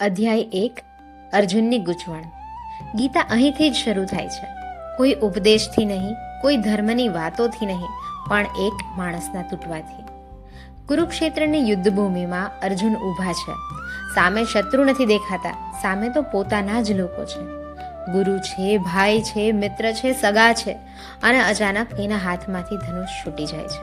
અધ્યાય એક, અર્જુનની ગૂંચવણ. ગીતા અહીંથી જ શરૂ થાય છે. કોઈ ઉપદેશથી નહીં, કોઈ ધર્મની વાતોથી નહીં, પણ એક માણસના તૂટવાથી. કુરુક્ષેત્રની યુદ્ધભૂમિમાં અર્જુન ઊભા છે. સામે શત્રુ નથી દેખાતા, સામે તો પોતાના જ લોકો છે. ગુરુ છે, ભાઈ છે, મિત્ર છે, સગા છે, અને અચાનક એના હાથમાંથી ધનુષ છૂટી જાય છે.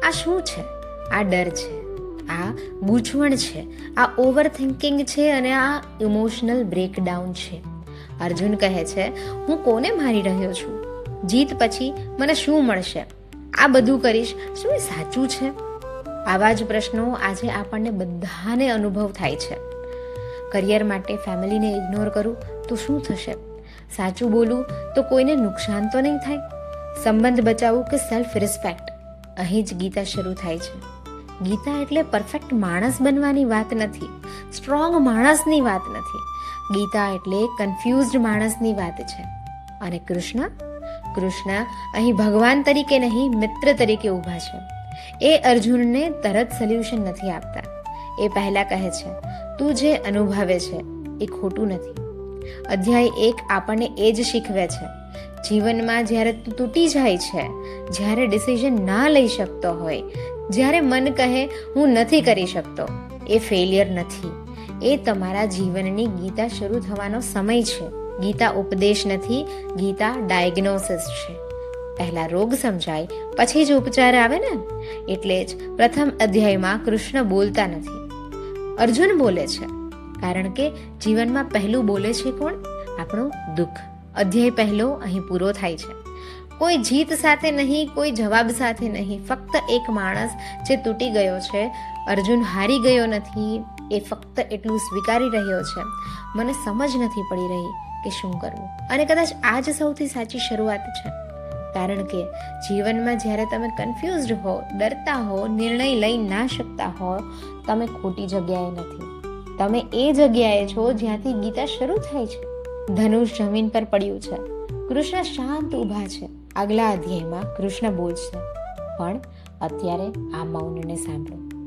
આ શું છે? આ ડર છે. આ ગૂંચવણ છે, આ ઓવર થિંકિંગ છે અને આ ઇમોશનલ બ્રેકડાઉન છે. અર્જુન કહે છે, હું કોને મારી રહ્યો છું? જીત પછી મને શું મળશે? આ બધું કરીશ, શું સાચું છે? આવા જ પ્રશ્નો આજે આપણને બધાને અનુભવ થાય છે. કરિયર માટે ફેમિલીને ઇગ્નોર કરું તો શું થશે? સાચું બોલું તો કોઈને નુકસાન તો નહીં થાય? સંબંધ બચાવવું કે સેલ્ફ રિસ્પેક્ટ અહીં જ ગીતા શરૂ થાય છે. ગીતા એટલે પરફેક્ટ માણસ બનવાની વાત નથી. સ્ટ્રોંગ માણસની વાત નથી. ગીતા એટલે કન્ફ્યુઝડ માણસની વાત છે. અને કૃષ્ણ? કૃષ્ણ અહીં ભગવાન તરીકે નહીં, મિત્ર તરીકે ઊભા છે. એ અર્જુનને તરત સોલ્યુશન નથી આપતા. એ પહેલા કહે છે, તું જે અનુભવે છે, એ ખોટું નથી. અધ્યાય એક આપણને એ જ શીખવે છે. જીવનમાં જ્યારે તૂટી જાય છે, જ્યારે ડિસિઝન ના લઈ શકતો હોય, જ્યારે મન કહે, હું નથી કરી શકતો. એ ફેલિયર નથી. એ તમારા જીવનની ગીતા શરૂ થવાનો સમય છે. ગીતા ઉપદેશ નથી, ગીતા ડાયગ્નોસિસ છે. પહેલા રોગ સમજાય, પછી જ ઉપચાર આવે ને? એટલે જ પ્રથમ અધ્યાયમાં કૃષ્ણ બોલતા નથી. અર્જુન બોલે છે કારણ કે જીવનમાં પહેલું બોલે છે કોણ? આપણું દુઃખ. અધ્યાય પહેલો અહીં પૂરો થાય છે. કોઈ જીત સાથે નહીં, કોઈ જવાબ સાથે નહીં, ફક્ત એક માણસ જે તૂટી ગયો છે, અર્જુન હારી ગયો નથી, એ ફક્ત એટલું સ્વીકારી રહ્યો છે. મને સમજ નથી પડી રહી કે શું કરવું. અને કદાચ આ જ સૌથી સાચી શરૂઆત છે. કારણ કે જીવનમાં જ્યારે તમે કન્ફ્યુઝડ હો, ડરતા હો, નિર્ણય લઈ ના શકતા હો, તમે ખોટી જગ્યાએ નથી. તમે એ જગ્યાએ છો જ્યાંથી ગીતા શરૂ થાય છે. ધનુષ જમીન પર પડ્યું છે. કૃષ્ણ શાંત ઊભા છે. આગલા અધ્યાયમાં કૃષ્ણ બોલશે. પણ અત્યારે આ મૌનને સાંભળો.